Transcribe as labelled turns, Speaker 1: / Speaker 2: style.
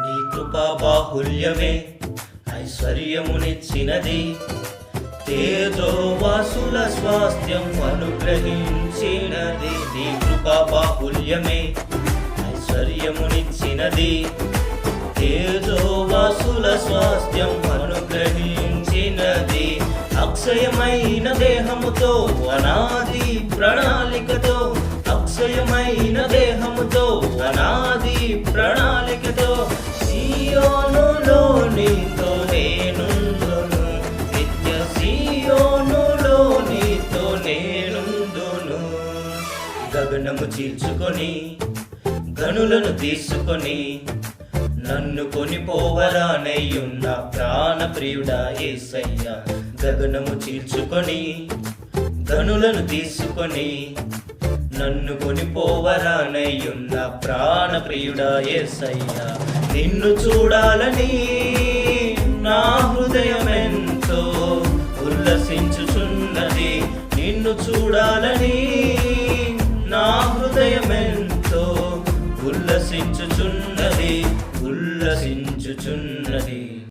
Speaker 1: నీ కృపా బాహుల్యమే ఐశ్వర్యమునిచ్చినది. తేజోవాసుల స్వాస్థ్యం అనుగ్రహించినది. నీ కృపా బాహుల్యమే ఐశ్వర్యమునిచ్చినది. తేజోవాసుల స్వాస్థ్యం అనుగ్రహించినది. అక్షయమైన దేహముతో అనాది ప్రణాళికతో అక్షయమైన అనాది ప్రణాళికతో సియోనులో నీతో నేనుందును. నిత్య సియోనులో నీతో నేనుందును. గగనము చీల్చుకొని గనులను తీసుకొని నన్ను కొనిపోవరానయ్యున్న ప్రాణ ప్రియుడా ఏసయ్య. గగనము చీల్చుకొని గనులను తీసుకొని నన్ను కొనిపోవరానయ్యున్న ప్రాణ ప్రియుడా ఏసయ్యా. నిన్ను చూడాలని నా హృదయమెంతో ఉల్లసించుచున్నది. నిన్ను చూడాలని నా హృదయమెంతో ఉల్లసించుచున్నది ఉల్లసించుచున్నది.